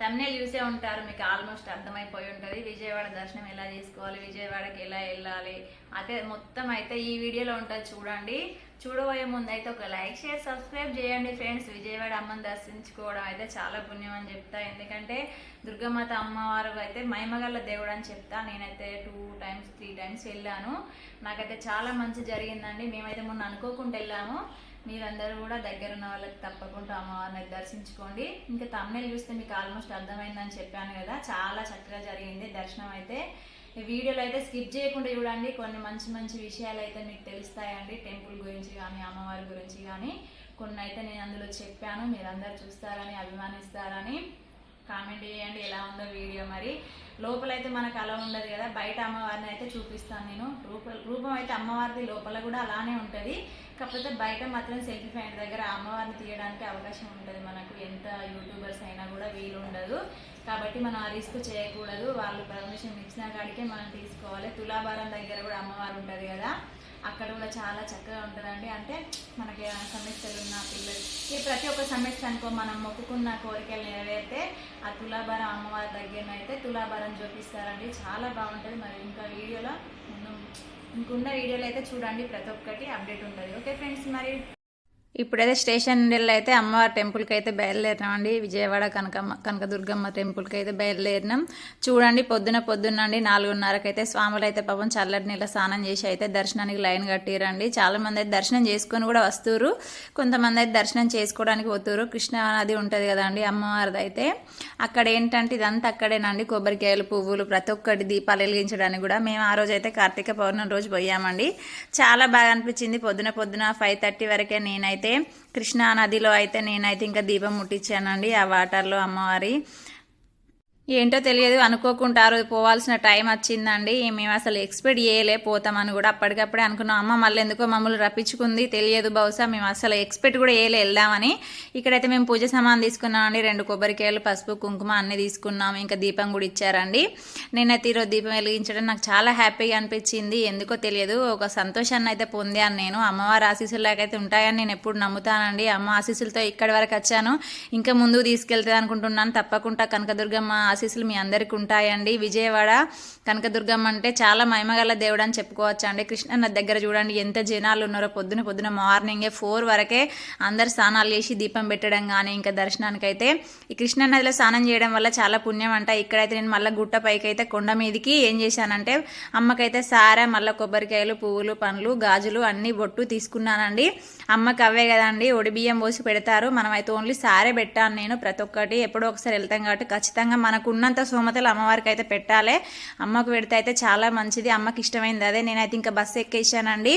Thumbnail చూసే ఉంటారు మీకు ఆల్మోస్ట్ అర్థమైపోయి ఉంటుంది. విజయవాడ దర్శనం ఎలా చేసుకోవాలి విజయవాడకి ఎలా వెళ్ళాలి అదే మొత్తం అయితే ఈ వీడియోలో ఉంటుంది చూడండి. చూడబోయే ముందు అయితే ఒక లైక్ షేర్ సబ్స్క్రైబ్ చేయండి ఫ్రెండ్స్. విజయవాడ అమ్మని దర్శించుకోవడం అయితే చాలా పుణ్యం అని చెప్తా. ఎందుకంటే దుర్గమాత అమ్మవారు అయితే మహిమగల దేవుడు అని చెప్తా. నేనైతే టూ టైమ్స్ త్రీ టైమ్స్ వెళ్ళాను. నాకైతే చాలా మంచి జరిగిందండి. మేమైతే మొన్న అనుకోకుండా వెళ్ళాము. మీరందరూ కూడా దగ్గర ఉన్న వాళ్ళకి తప్పకుండా అమ్మవారిని దర్శించుకోండి. ఇంకా తమిళ చూస్తే మీకు ఆల్మోస్ట్ అర్థమైందని చెప్పాను కదా. చాలా చక్కగా జరిగింది దర్శనం అయితే. వీడియోలు వీడియోలో అయితే స్కిప్ చేయకుండా చూడండి. కొన్ని మంచి మంచి విషయాలు అయితే మీకు తెలుస్తాయండి. టెంపుల్ గురించి కానీ అమ్మవారి గురించి కానీ. కొన్ని అయితే నేను అందులో చెప్పాను. మీరందరూ చూస్తారని అభిమానిస్తారని. కామెంట్ చేయండి ఎలా ఉందో వీడియో మరి. లోపలైతే మనకు అలా ఉండదు కదా బయట అమ్మవారిని అయితే చూపిస్తాను నేను. రూప రూపం అయితే అమ్మవారిది లోపల కూడా అలానే ఉంటుంది. కాకపోతే బయట మాత్రం సెల్ఫీ పాయింట్ దగ్గర అమ్మవారిని తీయడానికి అవకాశం ఉంటుంది మనకు. ఎంత యూట్యూబర్స్ అయినా కూడా వీలు ఉండదు కాబట్టి మనం ఆ రిస్క్ చేయకూడదు. వాళ్ళు పర్మిషన్ ఇచ్చిన కాడికే మనం తీసుకోవాలి. తులాభారం దగ్గర కూడా అమ్మవారు ఉంటుంది కదా. అక్కడ కూడా చాలా చక్కగా ఉంటుందండి. అంటే మనకి సమస్యలు ఉన్న పిల్లలు ఈ ప్రతి ఒక్క సమస్య అనుకో మనం మొక్కుకున్న కోరికలు నెరవేరితే ఆ తులాభారం అమ్మవారి దగ్గర అయితే తులాభారం చూపిస్తారండి చాలా బాగుంటుంది. మరి ఇంకా వీడియోలో ఇంకున్న వీడియోలో అయితే చూడండి. ప్రతి ఒక్కటి అప్డేట్ ఉంటుంది. ఓకే ఫ్రెండ్స్ మరి ఇప్పుడైతే స్టేషన్ నుండి అయితే అమ్మవారి టెంపుల్కి అయితే బయలుదేరినామండి. విజయవాడ కనకమ్మ కనకదుర్గమ్మ టెంపుల్కి అయితే బయలుదేరినాం. చూడండి పొద్దున పొద్దున్న అండి నాలుగున్నరకైతే స్వాములు అయితే పాపం చల్లటి నీళ్ళ స్నానం చేసి అయితే దర్శనానికి లైన్ కట్టిరండి. చాలా మంది అయితే దర్శనం చేసుకొని కూడా వస్తురు కొంతమంది అయితే దర్శనం చేసుకోవడానికి పోతురు కృష్ణా నది ఉంటుంది కదండి అమ్మవారిది అయితే అక్కడ ఏంటంటే ఇదంతా అక్కడేనండి. కొబ్బరికాయలు పువ్వులు ప్రతి ఒక్కటి దీపాలు వెలిగించడానికి కూడా మేము ఆ రోజు అయితే కార్తీక పౌర్ణమి రోజు పోయామండి. చాలా బాగా అనిపించింది. పొద్దున పొద్దున ఫైవ్ థర్టీ వరకే నేనైతే కృష్ణా నదిలో అయితే నేనైతే ఇంకా దీపం ముట్టించానండి ఆ వాటర్లో అమ్మవారి ఏంటో తెలియదు అనుకోకుండా ఆ రోజు పోవాల్సిన టైం వచ్చిందండి. మేము అసలు ఎక్స్పెక్ట్ చేయలే పోతామని కూడా అప్పటికప్పుడే అనుకున్నాం. అమ్మ మళ్ళీ ఎందుకో మమ్మల్ని రప్పించుకుంది తెలియదు బహుశా మేము అసలు ఎక్స్పెక్ట్ కూడా చేయలే వెళ్దామని. ఇక్కడైతే మేము పూజ సామాన్ తీసుకున్నామండి రెండు కొబ్బరికాయలు పసుపు కుంకుమ అన్ని తీసుకున్నాము ఇంకా దీపం కూడా ఇచ్చారండి. నేనైతే ఈరోజు దీపం వెలిగించడం నాకు చాలా హ్యాపీగా అనిపించింది. ఎందుకో తెలియదు ఒక సంతోషాన్ని అయితే పొందాను నేను. అమ్మవారి ఆశీస్సులాగైతే ఉంటాయని నేను ఎప్పుడు నమ్ముతానండి. అమ్మ ఆశీస్సులతో ఇక్కడి వరకు వచ్చాను. ఇంకా ముందుకు తీసుకెళ్తుంది అనుకుంటున్నాను. తప్పకుండా కనకదుర్గమ్మ ఆశీస్సులు మీ అందరికి ఉంటాయండి. విజయవాడ కనకదుర్గమ్మ అంటే చాలా మహిమగల దేవుడు అని చెప్పుకోవచ్చు అండి కృష్ణన్న దగ్గర చూడండి ఎంత జనాలు ఉన్నారో. పొద్దున పొద్దున మార్నింగే ఫోర్ వరకే అందరు స్నానాలు చేసి దీపం పెట్టడం కానీ ఇంకా దర్శనానికి అయితే ఈ కృష్ణా నదిలో స్నానం చేయడం వల్ల చాలా పుణ్యం అంట ఇక్కడైతే నేను మళ్ళీ గుట్ట పైకి అయితే కొండ మీదకి ఏం చేశానంటే అమ్మకైతే సారా మళ్ళీ కొబ్బరికాయలు పువ్వులు పండ్లు గాజులు అన్ని బొట్టు తీసుకున్నానండి. అమ్మకి అవే కదండి ఒడి బియ్యం పోసి పెడతారు. మనమైతే ఓన్లీ సారే పెట్టాను నేను ప్రతి ఒక్కటి. ఎప్పుడో ఒకసారి వెళ్తాం కాబట్టి ఖచ్చితంగా మనకు ఉన్నంత సోమతలు అమ్మవారికి అయితే పెట్టాలి. అమ్మకు పెడితే అయితే చాలా మంచిది. అమ్మకి ఇష్టమైంది అదే. నేనైతే ఇంకా బస్సు ఎక్కేసానండి.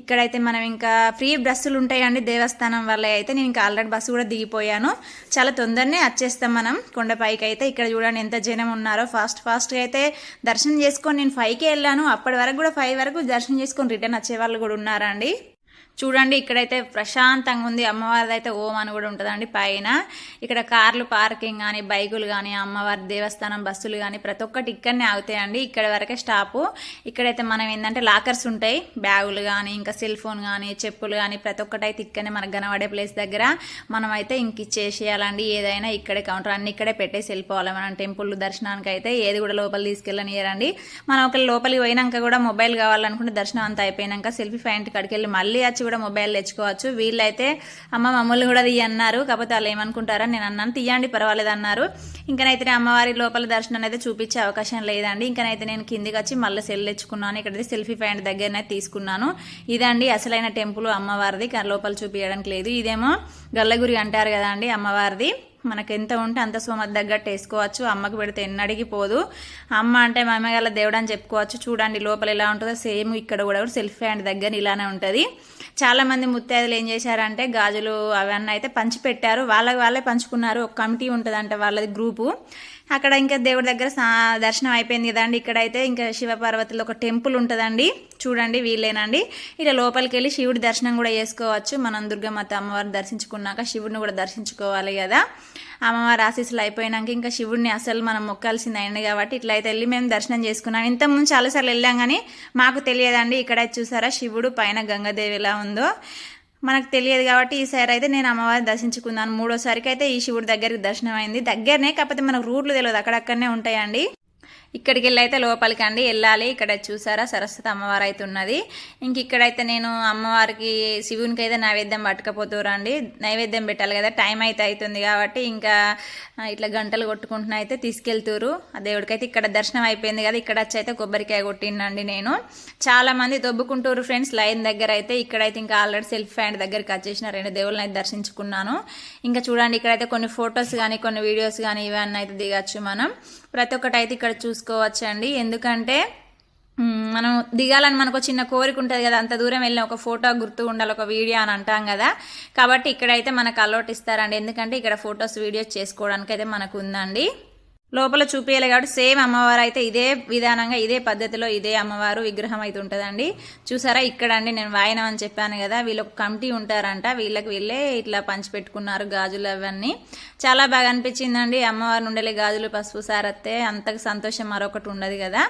ఇక్కడైతే మనం ఇంకా ఫ్రీ బస్సులు ఉంటాయండి దేవస్థానం వల్ల అయితే. నేను ఇంకా ఆల్రెడీ బస్సు కూడా దిగిపోయాను. చాలా తొందరనే వచ్చేస్తాం మనం. కొండపైకి అయితే ఇక్కడ చూడండి ఎంత జనం ఉన్నారో. ఫాస్ట్ ఫాస్ట్గా అయితే దర్శనం చేసుకొని నేను ఫైవ్కి వెళ్ళాను. అప్పటి వరకు కూడా ఫైవ్ వరకు దర్శనం చేసుకొని రిటర్న్ వచ్చే వాళ్ళు కూడా ఉన్నారండి. చూడండి ఇక్కడైతే ప్రశాంతంగా ఉంది. అమ్మవారిది అయితే ఓం అని కూడా ఉంటుందండి పైన. ఇక్కడ కార్లు పార్కింగ్ కానీ బైకులు కానీ అమ్మవారి దేవస్థానం బస్సులు కానీ ప్రతి ఒక్కటి ఇక్కడనే ఆగుతాయండి. ఇక్కడ వరకే స్టాపు. ఇక్కడైతే మనం ఏంటంటే లాకర్స్ ఉంటాయి. బ్యాగులు కానీ ఇంకా సెల్ ఫోన్ కానీ చెప్పులు కానీ ప్రతి ఒక్కటి అయితే ఇక్కడనే మనకు కనబడే ప్లేస్ దగ్గర మనం అయితే ఇంక ఇచ్చేసేయాలండి. ఏదైనా ఇక్కడే కౌంటర్ అన్ని ఇక్కడే పెట్టేసి వెళ్ళిపోవాలి. మనం టెంపుల్ దర్శనానికి అయితే ఏది కూడా లోపల తీసుకెళ్ళనియరండి. మనం ఒక లోపలికి పోయినాక కూడా మొబైల్ కావాలనుకుంటే దర్శనం అంతా అయిపోయినాక సెల్ఫీ పాయింట్ కాడికి వెళ్ళి మళ్ళీ వచ్చి కూడా మొబైల్ తెచ్చుకోవచ్చు. వీళ్ళైతే అమ్మ మమ్మల్ని కూడా తీయ అన్నారు. కాకపోతే వాళ్ళు ఏమనుకుంటారా నేను అన్నాను. తీయండి పర్వాలేదు అన్నారు. ఇంకనైతే అమ్మవారి లోపల దర్శనం అయితే చూపించే అవకాశం లేదండి. ఇంకనైతే నేను కిందికి వచ్చి మళ్ళీ సెల్ తెచ్చుకున్నాను. ఇక్కడైతే సెల్ఫీ పాయింట్ దగ్గరనే తీసుకున్నాను. ఇదండి అసలైన టెంపుల్ అమ్మవారిది. లోపల చూపించడానికి లేదు. ఇదేమో గల్లగురి అంటారు కదండి అమ్మవారిది. మనకు ఎంత ఉంటే అంత సోమతి తగ్గట్టు వేసుకోవచ్చు. అమ్మకు పెడితే ఎన్నడికి పోదు. అమ్మ అంటే మా మమ్మగల దేవుడు అని చెప్పుకోవచ్చు. చూడండి లోపల ఎలా ఉంటుందో. సేమ్ ఇక్కడ కూడా సెల్ఫీ హ్యాండ్ దగ్గర ఇలానే ఉంటుంది. చాలా మంది ముత్తైదులు ఏం చేశారంటే గాజులు అవన్నీ అయితే పంచిపెట్టారు. వాళ్ళకి వాళ్ళే పంచుకున్నారు. ఒక కమిటీ ఉంటుందంట వాళ్ళది గ్రూపు. అక్కడ ఇంకా దేవుడి దగ్గర సా- దర్శనం అయిపోయింది కదండి. ఇక్కడైతే ఇంకా శివపార్వతిలో ఒక టెంపుల్ ఉంటుందండి. చూడండి వీళ్ళేనండి. ఇలా లోపలికి వెళ్ళి శివుడి దర్శనం కూడా చేసుకోవచ్చు. మనం దుర్గమాత అమ్మవారిని దర్శించుకున్నాక శివుడిని కూడా దర్శించుకోవాలి కదా. అమ్మవారి ఆశీస్సులు అయిపోయినాక ఇంకా శివుడిని అసలు మనం మొక్కాల్సింది అయింది కాబట్టి ఇట్లా అయితే వెళ్ళి మేము దర్శనం చేసుకున్నాం. ఇంతకుముందు చాలాసార్లు వెళ్ళాం కానీ మాకు తెలియదండి. ఇక్కడ చూసారా? శివుడు పైన గంగాదేవి ఎలా ఉందో. మనకు తెలియదు కాబట్టి ఈసారి అయితే నేను అమ్మవారిని దర్శించుకున్నాను. మూడోసారికి అయితే ఈ శివుడి దగ్గరికి దర్శనం అయింది దగ్గరనే కాకపోతే మనకు రూట్లు తెలియదు. అక్కడక్కడనే ఉంటాయండి. ఇక్కడికి వెళ్ళి అయితే లోపలికి అండి వెళ్ళాలి. ఇక్కడ చూసారా సరస్వతి అమ్మవారు అయితే ఉన్నది. ఇంక ఇక్కడైతే నేను అమ్మవారికి శివునికి అయితే నైవేద్యం పట్టుకపోతురండి నైవేద్యం పెట్టాలి కదా టైం అయితే అవుతుంది కాబట్టి ఇంకా ఇట్లా గంటలు కొట్టుకుంటున్నా అయితే తీసుకెళ్తురు ఆ దేవుడికైతే ఇక్కడ దర్శనం అయిపోయింది కదా ఇక్కడ వచ్చి అయితే కొబ్బరికాయ కొట్టిండండి నేను. చాలా మంది దొబ్బుకుంటారు ఫ్రెండ్స్ లైన్ దగ్గర అయితే ఇక్కడైతే ఇంకా ఆల్రెడీ సెల్ఫ్ హ్యాండ్ దగ్గరికి వచ్చేసిన రెండు దేవుళ్ళని అయితే దర్శించుకున్నాను. ఇంకా చూడండి ఇక్కడైతే కొన్ని ఫొటోస్ కానీ కొన్ని వీడియోస్ కానీ ఇవన్నీ అయితే దిగచ్చు మనం. ప్రతి ఒక్కటి అయితే ఇక్కడ చూసుకోవచ్చండి. ఎందుకంటే మనం దిగాలని మనకు ఒక చిన్న కోరిక ఉంటుంది కదా అంత దూరం వెళ్ళిన ఒక ఫోటో గుర్తు ఉండాలి ఒక వీడియో అని అంటాం కదా. కాబట్టి ఇక్కడైతే మనకు అలౌట్ ఇస్తారండి. ఎందుకంటే ఇక్కడ ఫొటోస్ వీడియోస్ చేసుకోవడానికి అయితే మనకు ఉందండి. లోపల చూపించాలి కాబట్టి సేమ్ అమ్మవారు అయితే ఇదే విధానంగా ఇదే పద్ధతిలో ఇదే అమ్మవారు విగ్రహం అయితే ఉంటుందండి. చూసారా? ఇక్కడ అండి నేను వాయనం అని చెప్పాను కదా వీళ్ళకి కమిటీ ఉంటారంట వీళ్ళకి వీళ్ళే ఇట్లా పంచిపెట్టుకున్నారు గాజులు అవన్నీ. చాలా బాగా అనిపించిందండి. అమ్మవారి నుండి గాజులు పసుపు సారత్తే అంతకు సంతోషం మరొకటి ఉండదు కదా.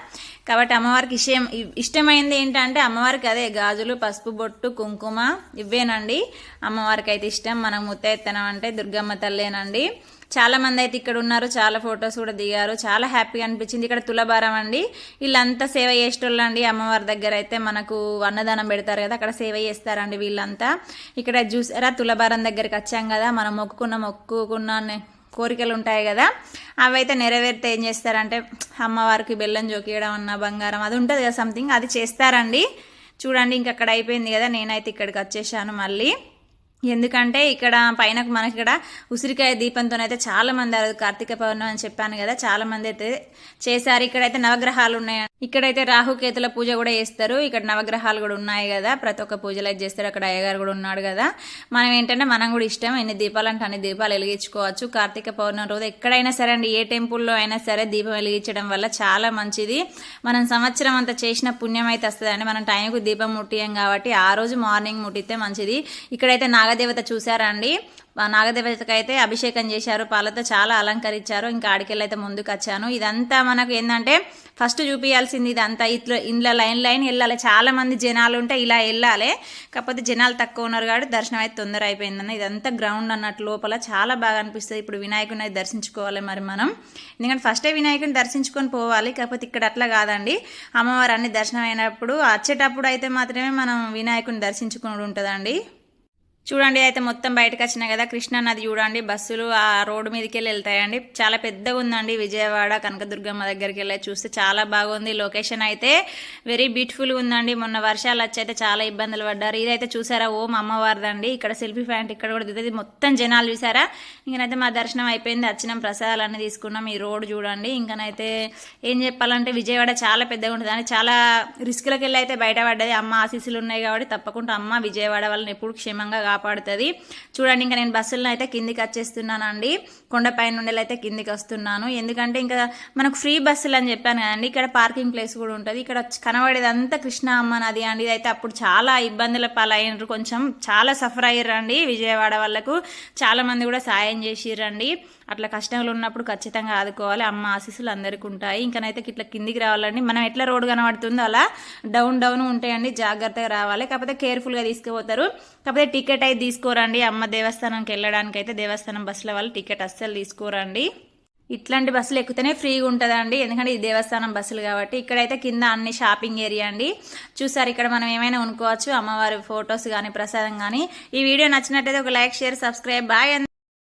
కాబట్టి అమ్మవారికి ఇష్టం ఇష్టమైంది ఏంటంటే అమ్మవారికి అదే గాజులు పసుపు బొట్టు కుంకుమ ఇవేనండి అమ్మవారికి అయితే ఇష్టం. మనం ముత్తైత్తనం అంటే దుర్గమ్మ తల్లేనండి. చాలామంది అయితే ఇక్కడ ఉన్నారు చాలా ఫొటోస్ కూడా దిగారు. చాలా హ్యాపీగా అనిపించింది. ఇక్కడ తులభారం అండి. వీళ్ళంతా సేవ చేసేటోళ్ళు అండి అమ్మవారి దగ్గర అయితే మనకు అన్నదానం పెడతారు కదా అక్కడ సేవ చేస్తారండి వీళ్ళంతా. ఇక్కడ చూసారా తులభారం దగ్గరికి వచ్చాం కదా మనం మొక్కుకున్న మొక్కుకున్న కోరికలు ఉంటాయి కదా అవి అయితే నెరవేరితే ఏం చేస్తారంటే అమ్మవారికి బెల్లం జోకేయడం అన్న బంగారం అది ఉంటుంది కదా సంథింగ్ అది చేస్తారండి. చూడండి ఇంక అక్కడ అయిపోయింది కదా నేనైతే ఇక్కడికి వచ్చేసాను మళ్ళీ. ఎందుకంటే ఇక్కడ పైన మనకి ఇక్కడ ఉసిరికాయ దీపంతో అయితే చాలా మంది ఆ కార్తీక పౌర్ణమి అని చెప్పాను కదా చాలా మంది అయితే చేశారు. ఇక్కడైతే నవగ్రహాలు ఉన్నాయి? ఇక్కడైతే రాహుకేతుల పూజ కూడా చేస్తారు. ఇక్కడ నవగ్రహాలు కూడా ఉన్నాయి కదా ప్రతి ఒక్క పూజలు అయితే చేస్తారు. అక్కడ అయ్యగారు కూడా ఉన్నాడు కదా. మనం ఏంటంటే మనం కూడా ఇష్టం ఎన్ని దీపాలు అంటే అన్ని దీపాలు వెలిగించుకోవచ్చు. కార్తీక పౌర్ణమి రోజు ఎక్కడైనా సరే అండి ఏ టెంపుల్లో అయినా సరే దీపం వెలిగించడం వల్ల చాలా మంచిది. మనం సంవత్సరం అంతా చేసిన పుణ్యం అయితే వస్తుందండి. మనం టైంకు దీపం ముట్టియం కాబట్టి ఆ రోజు మార్నింగ్ ముట్టితే మంచిది. ఇక్కడైతే నాగదేవత చూసారా అండి? నాగదేవతకి అయితే అభిషేకం చేశారు పాలతో చాలా అలంకరించారు ఇంకా ఆడికెళ్ళి అయితే ముందుకు వచ్చాను ఇదంతా మనకు ఏంటంటే ఫస్ట్ చూపించాల్సింది ఇదంతా. ఇట్లా ఇంట్లో లైన్ లైన్ వెళ్ళాలి. చాలా మంది జనాలు ఉంటే ఇలా వెళ్ళాలి. కాకపోతే జనాలు తక్కువ ఉన్నారు కాబట్టి దర్శనం అయితే తొందర అయిపోయిందన్న. ఇదంతా గ్రౌండ్ అన్నట్టు లోపల చాలా బాగా అనిపిస్తుంది. ఇప్పుడు వినాయకుని అయితే దర్శించుకోవాలి మరి మనం. ఎందుకంటే ఫస్టే వినాయకుని దర్శించుకొని పోవాలి. కాకపోతే ఇక్కడ అట్లా కాదండి. అమ్మవారు అన్ని దర్శనం అయినప్పుడు వచ్చేటప్పుడు అయితే మాత్రమే మనం వినాయకుని దర్శించుకుని ఉంటుందండి. చూడండి అయితే మొత్తం బయటకు వచ్చినాయి కదా. కృష్ణానది చూడండి బస్సులు ఆ రోడ్డు మీదకి వెళ్ళి వెళ్తాయండి. చాలా పెద్దగా ఉందండి విజయవాడ కనకదుర్గమ్మ దగ్గరికి వెళ్ళి చూస్తే చాలా బాగుంది. లొకేషన్ అయితే వెరీ బ్యూటిఫుల్ ఉందండి. మొన్న వర్షాలు వచ్చి అయితే చాలా ఇబ్బందులు పడ్డారు. ఇదైతే చూసారా? ఓం అమ్మవారిదండి. ఇక్కడ సెల్ఫీ ప్యాంట్ ఇక్కడ కూడా దిగుతుంది మొత్తం జనాలు చూసారా? ఇంకనైతే మా దర్శనం అయిపోయింది. వచ్చినాం ప్రసాదాలు అన్ని తీసుకున్నాం. ఈ రోడ్ చూడండి. ఇంకనైతే ఏం చెప్పాలంటే విజయవాడ చాలా పెద్దగా ఉంటుంది. అని చాలా రిస్క్లకి వెళ్ళి అయితే బయటపడ్డది. అమ్మ ఆశీస్సులు ఉన్నాయి కాబట్టి తప్పకుండా అమ్మ విజయవాడ వాళ్ళని ఎప్పుడు క్షేమంగా కాపాడుతుంది. చూడండి ఇంకా నేను బస్సులను అయితే కిందికి వచ్చేస్తున్నానండి. కొండపై నుండి అయితే కిందికి వస్తున్నాను. ఎందుకంటే ఇంకా మనకు ఫ్రీ బస్సులు అని చెప్పాను కదండి. ఇక్కడ పార్కింగ్ ప్లేస్ కూడా ఉంటుంది. ఇక్కడ కనబడేదంతా కృష్ణ అమ్మ నది అండి. ఇదైతే అప్పుడు చాలా ఇబ్బందుల పాలయ్యారు కొంచెం చాలా సఫర్ అయ్యారండి విజయవాడ వాళ్ళకు. చాలా మంది కూడా సాయం చేసిరండి అట్లా కష్టాలు ఉన్నప్పుడు ఖచ్చితంగా ఆదుకోవాలి. అమ్మ ఆశీస్సులు అందరికీ ఉంటాయి. ఇంకనైతే ఇట్లా కిందికి రావాలండి. మనం ఎట్లా రోడ్ కనబడుతుందో అలా డౌన్ డౌన్ ఉంటాయండి జాగ్రత్తగా రావాలి. కాకపోతే కేర్ఫుల్గా తీసుకుపోతారు. కాకపోతే టికెట్ అయితే తీసుకోరండి. అమ్మ దేవస్థానంకి వెళ్ళడానికి అయితే దేవస్థానం బస్సుల వాళ్ళు టికెట్ అస్సలు తీసుకోరండి. ఇట్లాంటి బస్సులు ఎక్కితేనే ఫ్రీగా ఉంటుందండి. ఎందుకంటే ఇది దేవస్థానం బస్సులు కాబట్టి ఇక్కడైతే కింద అన్ని షాపింగ్ ఏరియా అండి. చూసారు ఇక్కడ మనం ఏమైనా కొనుక్కోవచ్చు అమ్మవారి ఫొటోస్ కానీ ప్రసాదం కానీ ఈ వీడియో నచ్చినట్టయితే ఒక లైక్ షేర్ సబ్స్క్రైబ్. బాయ్